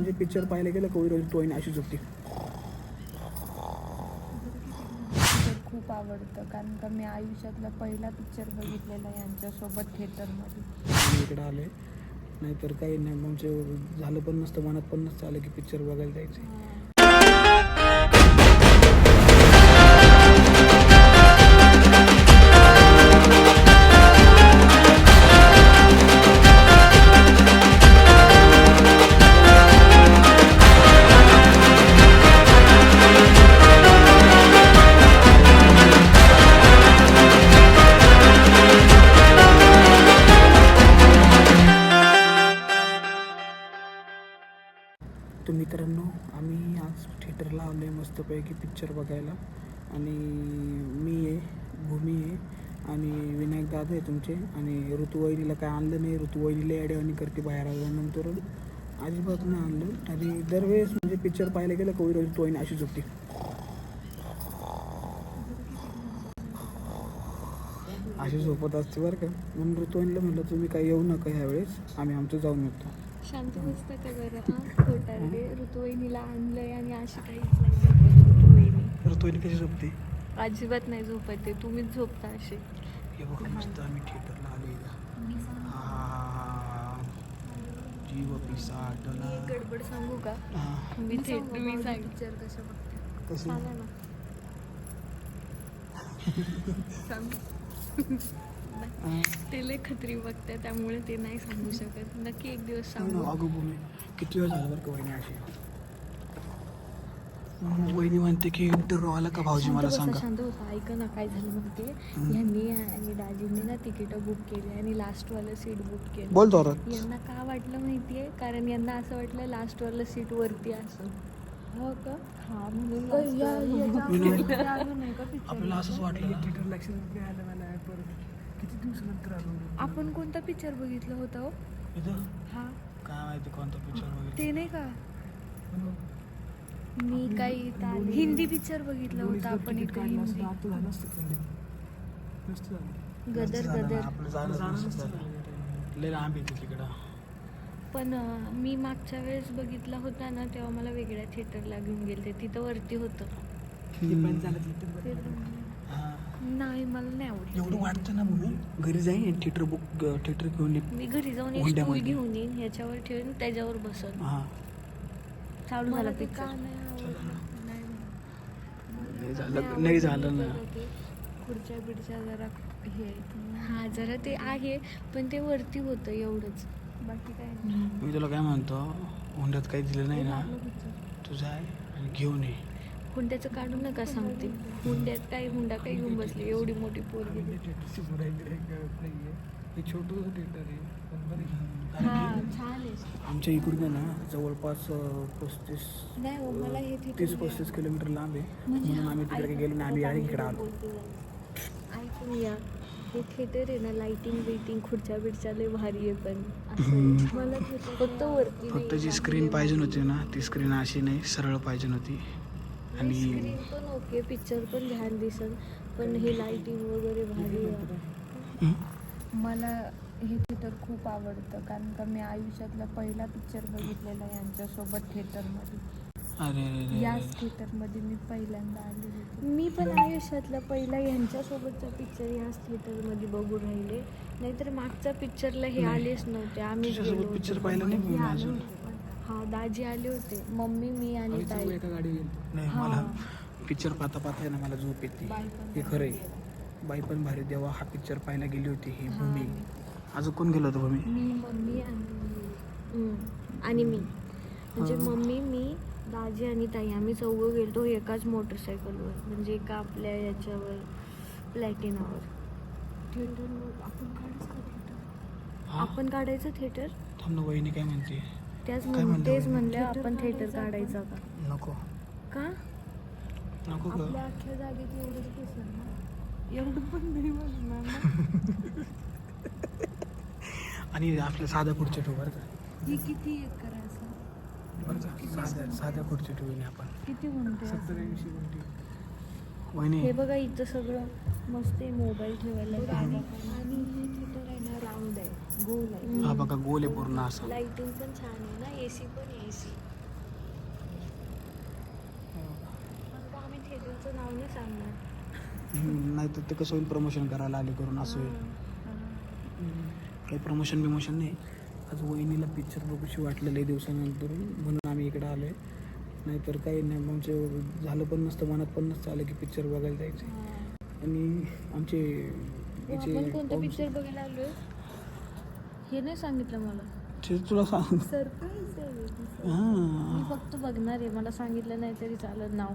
म्हणजे पिक्चर पाहायला गेलं कवी रोज टोईन अशी झोपते पिक्चर खूप आवडतं कारण का मी आयुष्यातला पहिला पिक्चर बघितलेला यांच्यासोबत थिएटरमध्ये. इकडे आले नाहीतर काही नाही म्हणजे झालं पण नसतं मनात पण नसतं आलं की पिक्चर बघायला जायचं मित्रांनो आम्ही आज थिएटरला आलो आहे मस्तपैकी पिक्चर बघायला. आणि मी आहे भूमी आहे आणि विनायक दादा आहे तुमचे. आणि ऋतुवाहिनीला काय आणलं नाही ऋतुवाहिनीला ॲडवाणी करते बाहेर आल्यानंतर. अजिबात नाही आणलं. आणि दरवेळेस म्हणजे पिक्चर पाहायला गेलं कवी ऋतुवाहिनी अशीच अशी झोपते. अशी झोपत असते बरं का. म्हणून ऋतुवाहिनीला म्हटलं तुम्ही काही येऊ नका ह्यावेळेस. आम्ही आमचं जाऊन येतो. शांत बसतं का बरं हा? खोटारडे. ऋतुवहिनीला आणलंय आणि अशी काहीच नाही झोपत ऋतुवहिनी. ऋतुवहिनी कशी झोपते? अजिबात नाही झोपत ते तुम्हीच झोपता असे हे बघा मस्त आम्ही थिएटरला आलो इथं. हा जीव एक गडबड सांगू का? मी थिएटर मी पिक्चर कसं बघते? कसं? सांगा ना. सांग? ते लय खत्री बघते त्यामुळे ते नाही सांगू शकत. नक्की एक दिवस सांगू. अगं भूमी किती वेळ झाला बरं का वहिनी अशी? वहिनी म्हणते की इंटरव्ह्यू आला का भाऊजी शांत मला सांगा? शांत ऐका ना काय झालं हम्म. यांनी आणि दाजींनी ना तिकीटं बुक केली आणि लास्टवालं सीट बुक केलं. बोल जोरात. यांना का वाटलं माहितीये? कारण यांना असं वाटलं लास्टवालं सीट वरती असं. हो का? हा म्हणून आपल्याला असंच वाटलं थिएटर किती दिवसानंतर आलो आपण कोणता पिक्चर बघितलं होता हो? इथं? हा. काय माहिती कोणता पिक्चर ते नाही का? मी काही ता- हिंदी पिक्चर बघितला होता आपण एक हिंदी. गदर गदर. आपलं जाणं नसतं झालं. लय लांब आहे तिकडं. पण अं, मी मागच्या वेळेस बघितला होता ना तेव्हा मला वेगळ्या थिएटरला घेऊन गेले तिथं वरती होतं. हा. नाही मला नाही आवडलं एवढं वाटतं ना भूमी घरी जाईन थिएटर बुक थिएटर घेऊन ये. मी घरी जाऊन एक घेऊन येईन ह्याच्यावर ठेवून त्याच्यावर बसन. हा. चालू झाला पिक्चर नाही झालं. नाही झालं ना. खुर्च्या बिडच्या जरा हे आहेत. हा जरा ते आहे पण ते वरती होतं एवढंच. बाकी काय नाही. मी तुला काय म्हणतो हुंड्यात काही दिलं नाही ना लागलं picture. तू जाय आणि घेऊन ये. हुंड्याचं काढू नका सांगते. हुंड्यात काय हुंडा काय घेऊन बसली एवढी मोठी पोरगी. हा आमच्या इकडून ना जवळपास पस्तीस नाही हो मला हे तीस पस्तीस किलोमीटर लांब आहे. म्हणजे म्हणून आम्ही तिकडे गेलो नाही आम्ही आहे इकडे आलो. ऐकून या. हे थिएटर आहे ना लाइटिंग बिटिंग खुर्च्या बिडच्या लय भारी आहे पण. मला फक्त वरती फक्त जी स्क्रीन पाहिजे होती ना ती स्क्रीन अशी नाही सरळ पाहिजे होती. आणि स्क्रीन पण ओके पिक्चर पण छान दिसन पण हे लाइटिंग वगैरे भारी आहे हं? मला हे थिएटर खूप आवडतं कारण का मी आयुष्यातला पहिला पिक्चर बघितलेला यांच्यासोबत थिएटरमध्ये अरे याच. थिएटरमध्ये मी पहिल्यांदा आले होते मी पण आयुष्यातला पहिला यांच्यासोबतचा पिक्चर याच थिएटरमध्ये बघू राहिले नाहीतर मागच्या पिक्चरला हे. आलेच नव्हते आम्ही picture पाहिलं नाही. हा दाजी आले होते. मम्मी मी आणि ताई. नाही हा. मला पिक्चर पाहता पाहता आहे ना मला झोप येते. बाई पण हे खरं आहे. बाई पण भारी देवा हा पिक्चर पाहायला गेली होती ही हा. भूमी. अजून कोण गेलं होतं भूमी? मी मम्मी आणि हम्म, आणि मी. म्हणजे हा. मम्मी मी दाजी आणि ताई आम्ही चौघं गेलतो एकाच मोटरसायकलवर म्हणजे एका आपल्या याच्यावर प्लॅटिनावर थिएटर आपण काढायचं का हा? आपण काढायचं थिएटर थांब ना वहिनी काय म्हणते? त्याच तेच? म्हणले आपण थिएटर काढायचं का नको. का? नको ग. आपल्या अख्ख्या जागेत एवढंच ना? एवढं पण नाही बसणार ना. आणि आपल्या साध्या खुर्च्या ठेवू बरं का. ही किती एकर आहे असं? बरं का. साध्या साध्या खुर्च्या ठेवू नाही आपण. किती म्हणते असं? वहिनी हे बघा इथं सगळं मस्त आहे मोबाईल ठेवायला. आणि हे थिएटर आहे ना राऊंड आहे. गोल आहे. हा बघा गोल आहे पूर्ण असा. लाइटिंग पण छान आहे ना एसी पण एसी आम्ही थिएटरचं नाव नाही सांगणार. नाही तर ते कसं होईल प्रमोशन करायला आले करून असं होईल. काही प्रमोशन बिमोशन नाही. आज वहिनीला पिक्चर बघूशी वाटलेलं आहे दिवसानंतर. म्हणून आम्ही इकडे आलो आहे नाहीतर काही नाही. मग आमचे झालं पण नसतं मनात पण नसतं आलं की पिक्चर बघायला जायचं. आणि आमचे आपण कोणता पिक्चर बघायला आलोय? हे नाही सांगितलं मला. ते तुला सांग. सरप्राईज आहे मी हां. फक्त बघणार आहे. मला सांगितलं नाही तरी चालेल नाव.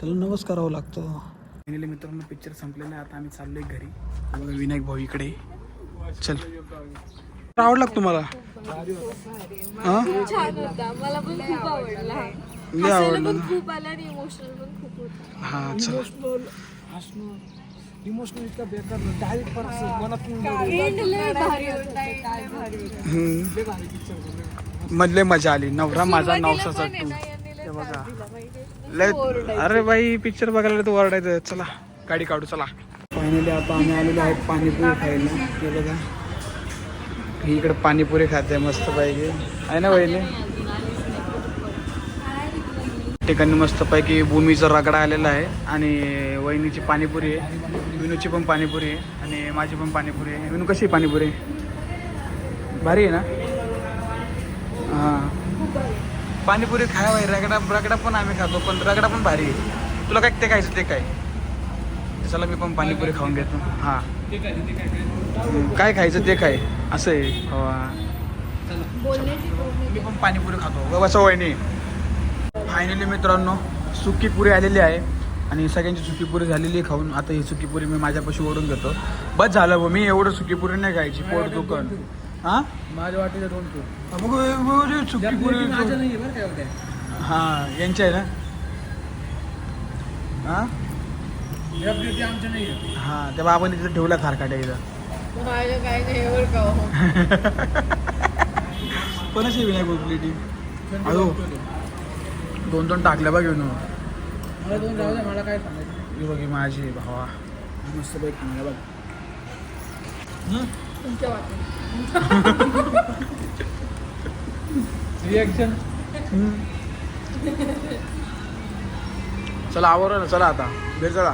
त्याला नवस करावं लागतं. वहिनीला मित्रांनो पिक्चर संपलेला आहे. आता आम्ही चाललोय घरी. बघा विनायक भाऊ इकडे. चल. आवडला का तुम्हाला? हां? छान होता. मला पण खूप आवडला. लय आवडलं ना. खूप आला आणि इमोशनल पण खूप होता. हां चल इमोशनल इतका बेकार डायरेक्ट पण असं मनातून End लय भारी होता. End लय भारी होता. हम्म. मधले मजा आली. नवरा माझा नवसाचा पण आहे टू ना, यांनी लय हे बघा. त्रास दिला माहितीये. लय अरे बाई पिक्चर बघायला तर ओरडायचं. चला गाडी काढू चला. फायनली आता आम्ही आलेलो आहेत पाणीपुरी खायला. हे बघा. इकडे पाणीपुरी खाते मस्त पाहिजे आहे ना वहिनी? ठिकाणी मस्तपैकी भूमीचा रगडा आलेला आहे आणि वहिनीची पाणीपुरी आहे. विनूची पण पाणीपुरी आहे आणि माझी पण पाणीपुरी आहे. विनू कशी आहे पाणीपुरी? भारी आहे ना? हां. पाणीपुरी खाय भाई रगडा रगडा पण आम्ही खातो पण रगडा पण भारी आहे. तुला काय ते खायचं ते काय? चला मी पण पाणीपुरी खाऊन घेतो. हां. काय खायचं ते काय? असं आहे. हो, मी पण पाणीपुरी खातो. बस वहिनी. फायनली मित्रांनो सुकी पुरी आलेली आहे. आणि सगळ्यांची सुकी पुरी झालेली आहे खाऊन. आता ही सुकी पुरी मी माझ्यापाशी ओढून घेतो. बस झालं भाऊ मी एवढं सुकी पुरी नाही खायची. पोट दुकान हां? माझ्या वाटेच्या दोन टू बघू बघू रे, सुकी पुरी माझ्या नाही बरं काय होत्या हां यांच्या आहे ना? हां? नाही. हां त्या बाबांनी तिथं ठेवला खारकाट्या इथं. माझं काय नाही एवढं का हो. कोणाची विनायक प्लेटी अयो दोन दोन टाकल्या बघ घेऊन मला दोन जाऊ द्या मला काय सांगायचं? ही बघी माझी भावा. मस्त खांगा बघ. हं? तुमच्या वाटत रिॲक्शन हं. चला आवर ना चला आता. घरी चला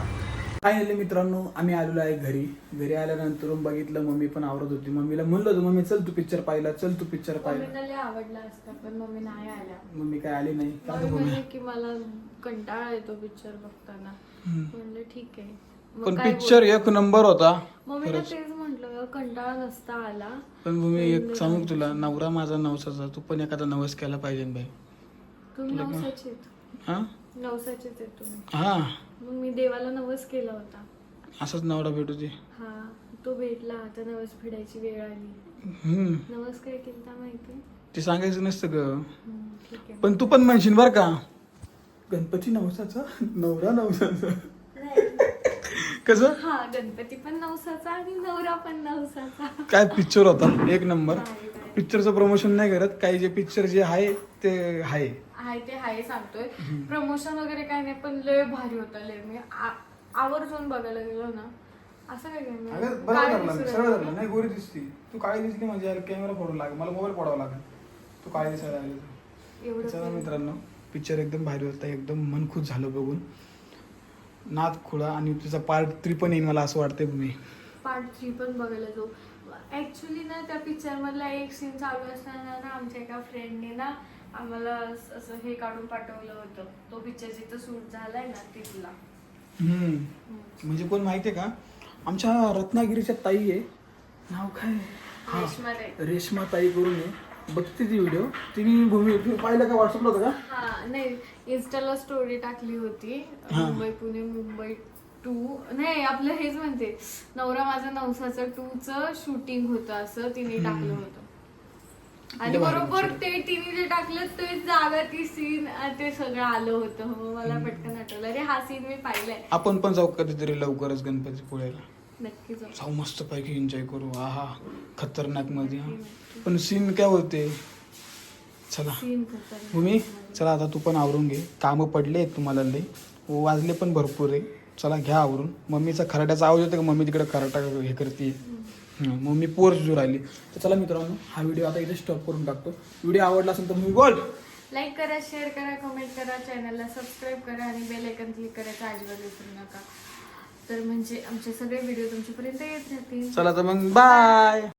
फायनली मित्रांनो आम्ही आलेलो आहे घरी. घरी आल्यानंतर बघितलं मम्मी पण आवरत होती. मम्मीला म्हणलं होतं मम्मी चल तू पिक्चर पाहिला चल तू पिक्चर पाहिला. आवडला असता पण मम्मी नाही आल्या. मम्मी काय आली नाही. का मम्मी गं मम्मी म्हणले की मला कंटाळा येतो पिक्चर बघताना. हं. म्हणलं ठीक आहे. मग पण काय पिक्चर एक नंबर होता. बोल- मम्मीला तेच म्हटलं कंटाळा नसता आला. पण मी एक सांगू का तुला? नवरा माझा नवसाचा तू पण एखादा नवस केला पाहिजे बाई. तुम्ही नवसाचे आहेत. हा? नवसाचेच आहेत तुम्ही. हा. मग मी देवाला नवस केला होता. असंच नवरा भेटू दे. हा तो भेटला आता नवस फेडायची वेळ आली. हम्म. नवस काय केलता माहिती? ते सांगायचं नसतं ग. हम्म, ठीक आहे. पण तू पण म्हणशील बर का. गणपती नवसाचा? नवरा नवसाचा. कसं? हा गणपती पण नवसाचा आणि नवरा पण नवसाचा. काय पिक्चर होता? एक नंबर. पिक्चरचं प्रमोशन नाही करत. काही जे पिक्चर जे आहे ते आहे. आहे ते हाय सांगतोय. प्रमोशन वगैरे काय नाही पण लय भारी होता लय. मी आ- आवर्जून बघायला गेलो ना. असं काय काय नाही. अगं काय सरळ गोरी दिसती. तू काळी दिसली म्हणजे यार कॅमेरा फोडून लागेल मला मोबाईल पडावा लागेल. तू काळी दिसायला लागली? एवढं चला काय- मित्रांनो पिक्चर एकदम भारी होता. एकदम मन खुश झालं बघून. नाद खुळा आणि त्याचा पार्ट थ्री पण येईल मला असं वाटतंय मी. पार्ट थ्री पण बघायला जाऊ. ऍक्च्युली ना त्या पिक्चर मधला एक सीन चालू असताना ना आमच्या एका फ्रेंडने ना आम्हाला अस- हे काढून पाठवलं होतं. तो पिक्चर जिथं शूट झालाय ना तिथला. हम्म. म्हणजे कोण माहितीये का? आमच्या रत्नागिरीच्या ताई आहे. नाव काय? रेश्मा ताई. रेश्मा ताई करून आहे. बघते ती व्हिडिओ तिने भूमी पाहिलं का व्हॉट्सअपला होतं का? नाही. इन्स्टाला स्टोरी टाकली होती. मुंबई पुणे मुंबई. टू नाही आपलं हेच म्हणते. नवरा माझा नवसाचं टू च शूटिंग होतं असं तिने टाकलं होतं. आणि बरोबर. ते तिने जे टाकलं ते जागा ती सीन ते सगळं आलं होतं. हो मला पटकन आठवलं. अरे हा सीन मी पाहिलाय. आपण पण जाऊ कधीतरी लवकरच गणपती पुळ्याला नक्की जाऊ. जाऊ मस्त पैकी एन्जॉय करू. आहा खतरनाकमध्ये हा. पण सीन काय होते? चला. सीन भूमी चला आता तू पण आवरून घे. कामं पडले आहेत तुम्हाला लई. वाजले पण भरपूर आहे. चला घ्या आवरून. मम्मीचा खराट्याचा आवाज येतो का? मम्मी तिकडे खराटा हे करते हं, मग मी पोर सुजू राहिली. तर चला मित्रांनो हा व्हिडिओ आता इथे स्टॉप करून टाकतो. व्हिडिओ आवडला असेल तर मी बोल. लाईक करा शेअर करा कमेंट करा चॅनलला सबस्क्राईब करा आणि बेल आयकन क्लिक करायचं अजिबात विसरू नका. तर म्हणजे आमचे सगळे व्हिडिओ तुमच्यापर्यंत येत राहतील. चला तर मग बाय